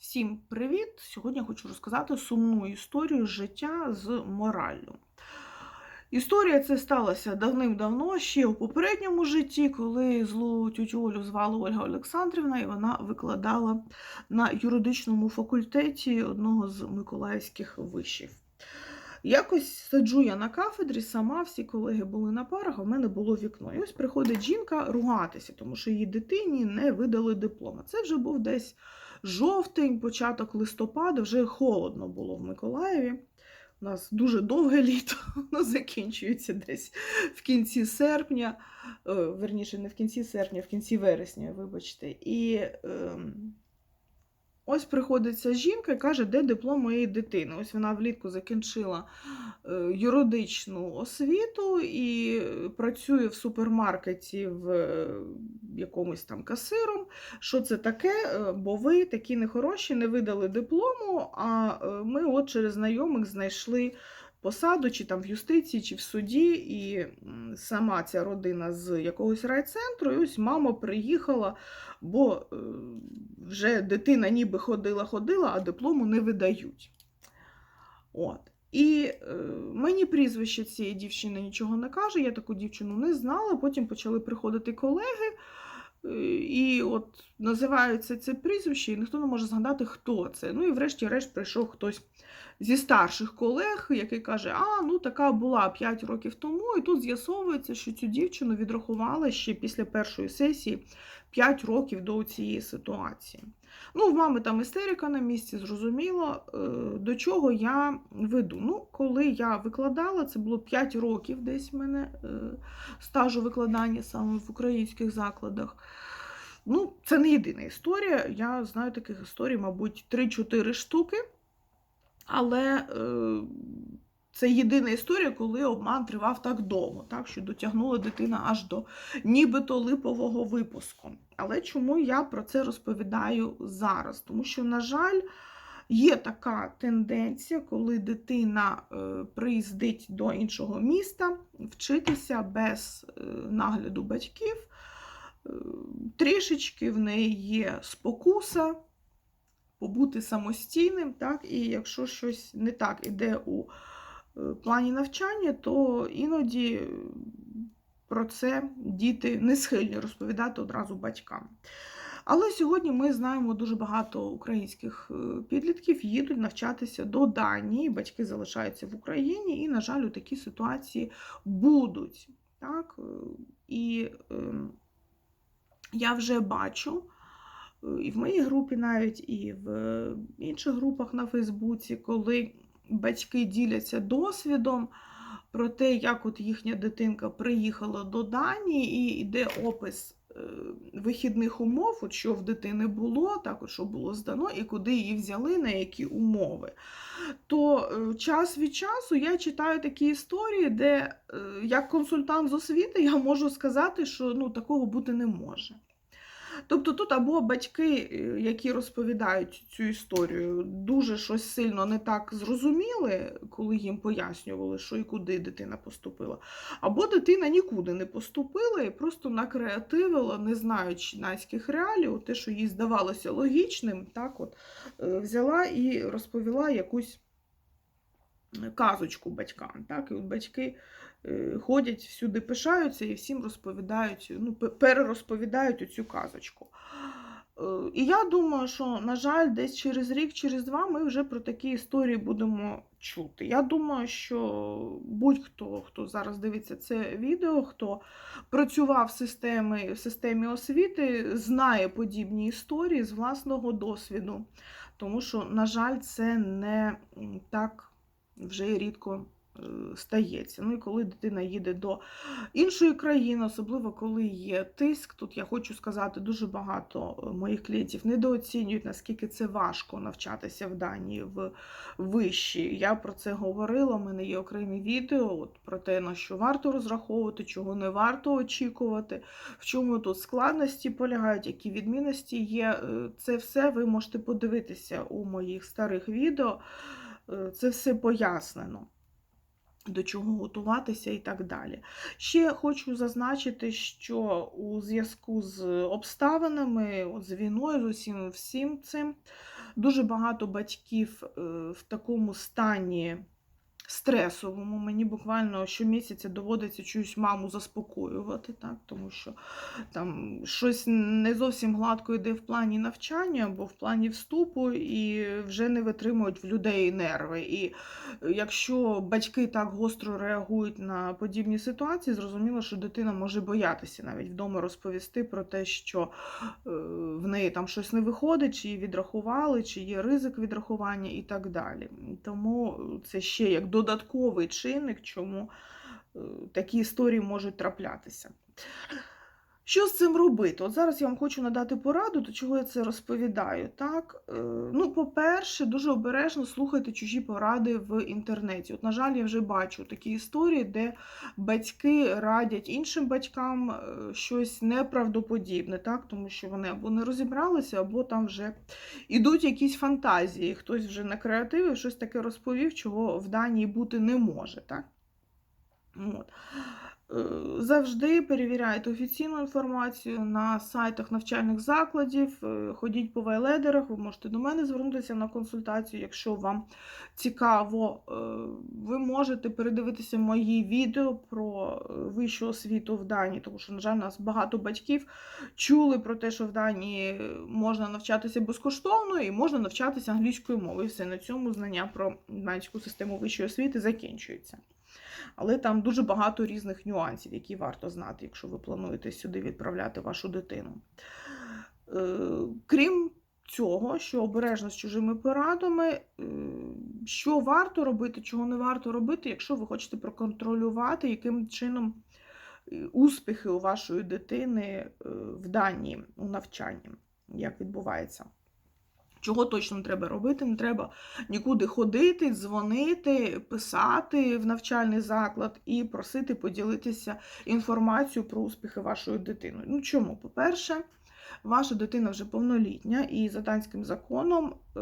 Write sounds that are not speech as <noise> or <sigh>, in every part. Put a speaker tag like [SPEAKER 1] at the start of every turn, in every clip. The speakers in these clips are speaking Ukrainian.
[SPEAKER 1] Всім привіт! Сьогодні я хочу розказати сумну історію життя з мораллю. Історія ця сталася давним-давно, ще у попередньому житті, коли злу тютю Олю звали Ольга Олександрівна, і вона викладала на юридичному факультеті одного з миколаївських вишів. Якось сиджу я на кафедрі, сама всі колеги були на парах, а в мене було вікно. І ось приходить жінка ругатися, тому що її дитині не видали диплома. Це вже був десь жовтень, початок листопада, вже холодно було в Миколаєві. У нас дуже довге <laughs> літо, воно закінчується десь в кінці серпня, е, верніше, не в кінці серпня, а в кінці вересня, вибачте. І е, ось приходиться жінка і каже, де диплом моєї дитини. Ось вона влітку закінчила е, юридичну освіту і працює в супермаркеті в е, якомусь там касиром. Що це таке? Е, Бо ви такі нехороші, не видали диплому, а ми от через знайомих знайшли посаду, чи там в юстиції, чи в суді, і сама ця родина з якогось райцентру, і ось мама приїхала, бо е, вже дитина ніби ходила-ходила, а диплому не видають. От. І е, мені прізвище цієї дівчини нічого не каже, я таку дівчину не знала. Потім почали приходити колеги, е, і от називаються це прізвище, і ніхто не може згадати, хто це. Ну і врешті-решт прийшов хтось зі старших колег, який каже: А, ну така була 5 років тому, і тут з'ясовується, що цю дівчину відрахували ще після першої сесії 5 років до цієї ситуації. Ну, в мами там істерика на місці, зрозуміло, е, до чого я веду. Ну, коли я викладала, це було 5 років десь в мене е, стажу викладання саме в українських закладах. Ну, це не єдина історія. Я знаю таких історій, мабуть, 3-4 штуки. Але е, це єдина історія, коли обман тривав так довго, так, що дотягнула дитина аж до нібито липового випуску. Але чому я про це розповідаю зараз? Тому що, на жаль, є така тенденція, коли дитина е, приїздить до іншого міста вчитися без е, нагляду батьків. Е, Трішечки в неї є спокуса побути самостійним, так, і якщо щось не так іде у е, плані навчання, то іноді про це діти не схильні розповідати одразу батькам. Але сьогодні ми знаємо дуже багато українських е, підлітків їдуть навчатися до Данії, батьки залишаються в Україні, і, на жаль, у такі ситуації будуть. Так? е, І е, я вже бачу, е, і в моїй групі навіть, і в інших групах на Фейсбуці, коли батьки діляться досвідом про те, як от їхня дитинка приїхала до Данії, і йде опис е, вихідних умов, от що в дитини було, так от що було здано, і куди її взяли, на які умови. То е, час від часу я читаю такі історії, де е, як консультант з освіти я можу сказати, що ну, такого бути не може. Тобто тут або батьки, е, які розповідають цю історію, дуже щось сильно не так зрозуміли, коли їм пояснювали, що і куди дитина поступила, або дитина нікуди не поступила і просто накреативила, не знаючи найських реалій, от те, що їй здавалося логічним, так от е, взяла і розповіла якусь казочку батькам. Так? І от батьки е, ходять всюди, пишаються і всім розповідають, ну, перерозповідають цю казочку. Е, І я думаю, що, на жаль, десь через рік, через два ми вже про такі історії будемо чути. Я думаю, що будь-хто, хто зараз дивиться це відео, хто працював в системі, в системі освіти, знає подібні історії з власного досвіду. Тому що, на жаль, це не так вже рідко е, стається. Ну і коли дитина їде до іншої країни, особливо коли є тиск, тут я хочу сказати, дуже багато е, моїх клієнтів недооцінюють, наскільки це важко навчатися в Данії в вищій. Я про це говорила, в мене є окремі відео от, про те, на що варто розраховувати, чого не варто очікувати, в чому тут складності полягають, які відмінності є. Е, Це все ви можете подивитися у моїх старих відео. Е, Це все пояснено. До чого готуватися і так далі. Ще хочу зазначити, що у зв'язку з обставинами, от з війною, з усім всім цим, дуже багато батьків е, в такому стані стресовому. Мені буквально щомісяця доводиться чуюсь маму заспокоювати, так, тому що там щось не зовсім гладко йде в плані навчання або в плані вступу, і вже не витримують в людей нерви. І якщо батьки так гостро реагують на подібні ситуації, зрозуміло, що дитина може боятися навіть вдома розповісти про те, що е, в неї там щось не виходить, чи її відрахували, чи є ризик відрахування і так далі. Тому це ще як додатковий чинник, чому е, такі історії можуть траплятися. Що з цим робити? От зараз я вам хочу надати пораду, до чого я це розповідаю. Так? Е, Ну, по-перше, дуже обережно слухайте чужі поради в інтернеті. От, на жаль, я вже бачу такі історії, де батьки радять іншим батькам е, щось неправдоподібне, так? тому що вони або не розібралися, або там вже ідуть якісь фантазії. Хтось вже на креативі щось таке розповів, чого в Данії бути не може. Так? От. Е, Завжди перевіряйте офіційну інформацію на сайтах навчальних закладів, е, ходіть по вайледерах, ви можете до мене звернутися на консультацію, якщо вам цікаво. Е, Ви можете передивитися мої відео про вищу освіту в Данії, тому що, на жаль, у нас багато батьків чули про те, що в Данії можна навчатися безкоштовно і можна навчатися англійською мовою. Все на цьому знання про данську систему вищої освіти закінчується. Але там дуже багато різних нюансів, які варто знати, якщо ви плануєте сюди відправляти вашу дитину. Е, Крім цього, що обережно з чужими порадами, е, що варто робити, чого не варто робити, якщо ви хочете проконтролювати, яким чином е, успіхи у вашої дитини в дані у навчанні, як відбувається. Чого точно не треба робити? Не треба нікуди ходити, дзвонити, писати в навчальний заклад і просити поділитися інформацією про успіхи вашої дитини. Ну чому? По-перше, ваша дитина вже повнолітня, і за данським законом е,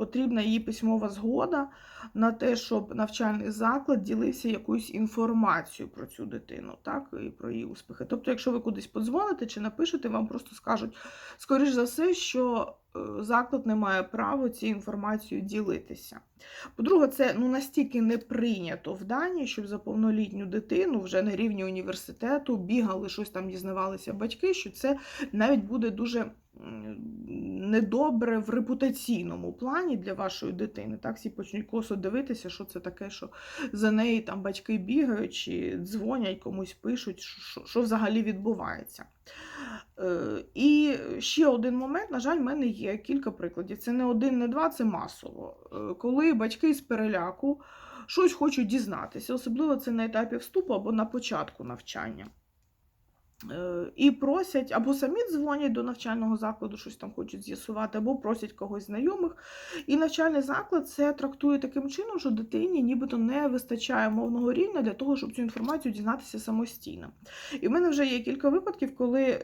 [SPEAKER 1] потрібна її письмова згода на те, щоб навчальний заклад ділився якоюсь інформацією про цю дитину, так, і про її успіхи. Тобто, якщо ви кудись подзвоните чи напишете, вам просто скажуть, скоріш за все, що е, заклад не має права цією інформацією ділитися. По-друге, це ну, настільки не прийнято в Данії, щоб за повнолітню дитину вже на рівні університету бігали, щось там дізнавалися батьки, що це навіть буде дуже недобре в репутаційному плані для вашої дитини. Так, всі почнуть косо дивитися, що це таке, що за неї там батьки бігають чи дзвонять, комусь пишуть, що, що взагалі відбувається. Е, І ще один момент, на жаль, в мене є кілька прикладів. Це не один, не два, це масово. Е, Коли батьки з переляку щось хочуть дізнатися, особливо це на етапі вступу або на початку навчання. Е, І просять, або самі дзвонять до навчального закладу, щось там хочуть з'ясувати, або просять когось знайомих. І навчальний заклад це трактує таким чином, що дитині нібито не вистачає мовного рівня для того, щоб цю інформацію дізнатися самостійно. І в мене вже є кілька випадків, коли е,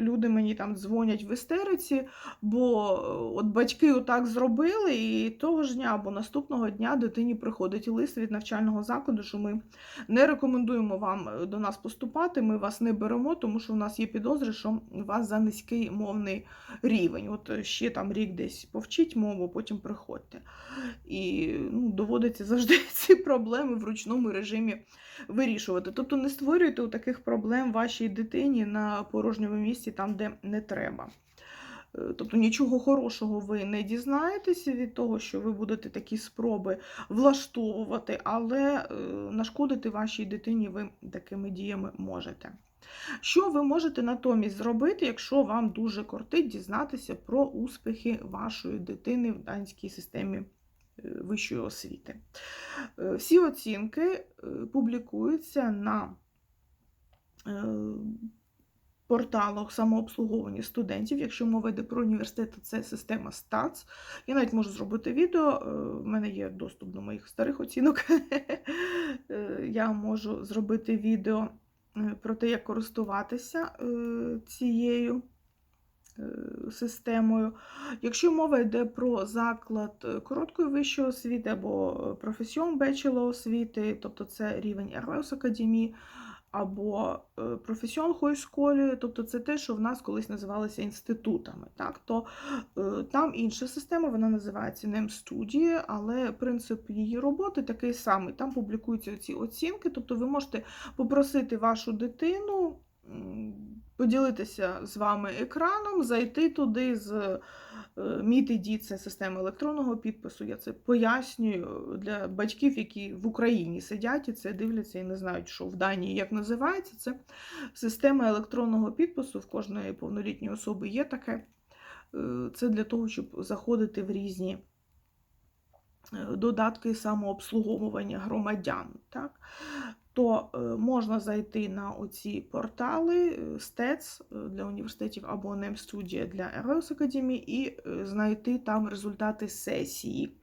[SPEAKER 1] люди мені там дзвонять в істериці, бо е, от батьки отак зробили, і того ж дня або наступного дня дитині приходить лист від навчального закладу, що ми не рекомендуємо вам до нас поступати, ми вас не беремо тому що у нас є підозри, що у вас за низький мовний рівень. От ще там рік десь повчіть мову, потім приходьте. І ну, доводиться <laughs> завжди ці проблеми в ручному режимі вирішувати. Тобто не створюйте таких проблем вашій дитині на порожньому місці, там, де не треба. Тобто нічого хорошого ви не дізнаєтеся від того, що ви будете такі спроби влаштовувати, але нашкодити вашій дитині ви такими діями можете. Що ви можете натомість зробити, якщо вам дуже кортить дізнатися про успіхи вашої дитини в данській системі е, вищої освіти? Е, всі оцінки е, публікуються на порталах самообслуговування студентів. Якщо мова йде про університет, то це система STATS. Я навіть можу зробити відео, в мене є доступ до моїх старих оцінок. <laughs> Я можу зробити відео про те, як користуватися е, цією е, системою. Якщо мова йде про заклад е, короткої вищої освіти або професіон бечела освіти, тобто це рівень Ерлеус Академії, або е, професіон хойсколі, тобто це те, що в нас колись називалося інститутами. Так? То е, там інша система, вона називається NEM студії, але принцип її роботи такий самий. Там публікуються ці оцінки, тобто ви можете попросити вашу дитину. Поділитися з вами екраном, зайти туди з е, MIT-ID, це система електронного підпису. Я це пояснюю для батьків, які в Україні сидять і це дивляться і не знають, що в Данії як називається. Це система електронного підпису. В кожної повнолітньої особи є таке. Е, Це для того, щоб заходити в різні е, додатки самообслуговування громадян. Так? То е, можна зайти на оці портали е, СТЕЦ для університетів або NEM студія для Ерлеус Академії і е, знайти там результати сесії.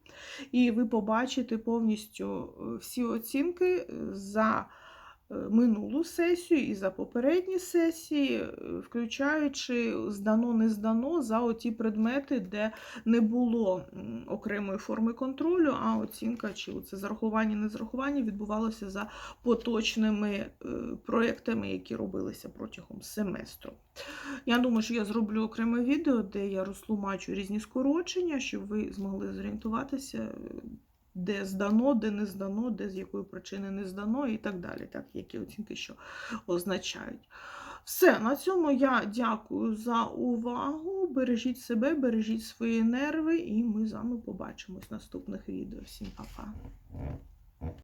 [SPEAKER 1] І ви побачите повністю е, всі оцінки е, за е, минулу сесію і за попередні сесії, е, включаючи здано, не здано за оті предмети, де не було окремої форми контролю, а оцінка чи це зарахування, не зарахування відбувалося за поточними е, проектами, які робилися протягом семестру. Я думаю, що я зроблю окреме відео, де я розтлумачу різні скорочення, щоб ви змогли зорієнтуватися, е, де здано, де не здано, де з якої причини не здано і так далі, так, які оцінки що означають. Все, на цьому я дякую за увагу. Бережіть себе, бережіть свої нерви, і ми з вами побачимось в наступних відео. Всім па-па!